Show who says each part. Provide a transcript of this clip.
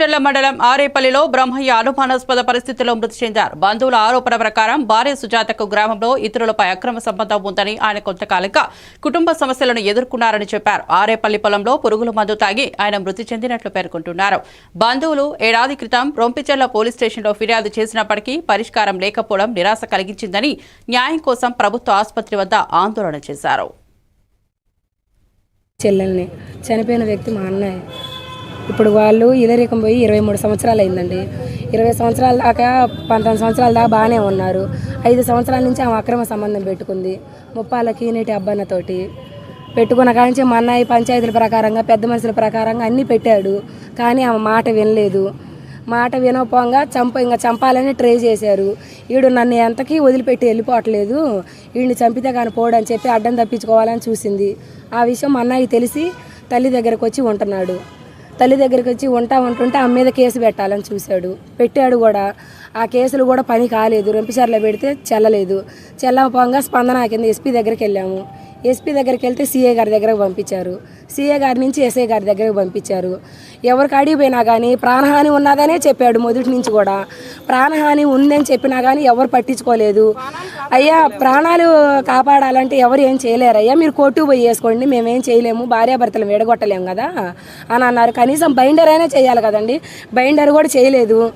Speaker 1: చెర్ల మండలం ఆరేపల్లిలో బ్రహ్మయ్య అనుమానాస్పద పరిస్థితిలో మృతి చెందారు. బంధువుల ఆరోపణ ప్రకారం భార్య సుజాతకు గ్రామంలో ఇతరులపై అక్రమ సంబంధం ఉందని ఆయన కొంతకాలంగా కుటుంబ సమస్యలను ఎదుర్కొన్నారని చెప్పారు. ఆరేపల్లి పొలంలో పురుగుల మందు తాగి ఆయన మృతి చెందినట్లు పేర్కొంటున్నారు. బంధువులు ఏడాది క్రితం రొంపిచెర్ల పోలీస్ స్టేషన్లో ఫిర్యాదు చేసినప్పటికీ పరిష్కారం లేకపోవడం నిరాశ కలిగించిందని న్యాయం కోసం ప్రభుత్వ ఆసుపత్రి వద్ద ఆందోళన చేశారు.
Speaker 2: చెల్లెల్ని చనిపోయిన వ్యక్తి మా అన్నయ్య. ఇప్పుడు వాళ్ళు ఇదరికం పోయి ఇరవై మూడు సంవత్సరాలు అయిందండి. ఇరవై సంవత్సరాల దాకా పంతొమ్మిది సంవత్సరాల దాకా బాగానే ఉన్నారు. ఐదు సంవత్సరాల నుంచి ఆమె అక్రమ సంబంధం పెట్టుకుంది. ముప్పాలకి నీటి అబ్బాయితోటి పెట్టుకున్న కానించి మా అన్నయ్య పంచాయతీల ప్రకారంగా పెద్ద మనుషుల ప్రకారంగా అన్నీ పెట్టాడు. కానీ ఆమె మాట వినలేదు. మాట వినకపోగా చంప ఇంకా చంపాలని ట్రై చేశారు. ఈడు నన్ను ఎంతకీ వదిలిపెట్టి వెళ్ళిపోవట్లేదు. వీడిని చంపితే కానీ పోడని చెప్పి అడ్డం తప్పించుకోవాలని చూసింది. ఆ విషయం మా అన్నయ్య తెలిసి తల్లి దగ్గరకు వచ్చి ఉంటున్నాడు. తల్లి దగ్గరికి వచ్చి ఉంటా ఉంటుంటే ఆమె మీద కేసు పెట్టాలని చూశాడు. పెట్టాడు కూడా. ఆ కేసులు కూడా పని కాలేదు. రెంపిసార్లు పెడితే చెల్లలేదు. చెల్లకపోగా స్పందన కింద ఎస్పీ దగ్గరికి వెళ్ళాము. ఎస్పీ దగ్గరికి వెళ్తే సీఏ గారి దగ్గరకు పంపించారు. సీఏ గారి నుంచి ఎస్ఐ గారి దగ్గరకు పంపించారు. ఎవరికి అడిగిపోయినా కానీ ప్రాణహాని ఉన్నదనే చెప్పాడు మొదటి నుంచి కూడా. ప్రాణహాని ఉందని చెప్పినా కానీ ఎవరు పట్టించుకోలేదు. అయ్యా ప్రాణాలు కాపాడాలంటే ఎవరు ఏం చేయలేరు అయ్యా. మీరు కోర్టు పోయి వేసుకోండి మేమేం చేయలేము. భార్యాభర్తలు విడగొట్టలేము కదా అని అన్నారు. కనీసం బైండర్ అయినా చేయాలి కదండి. బైండర్ కూడా చేయలేదు.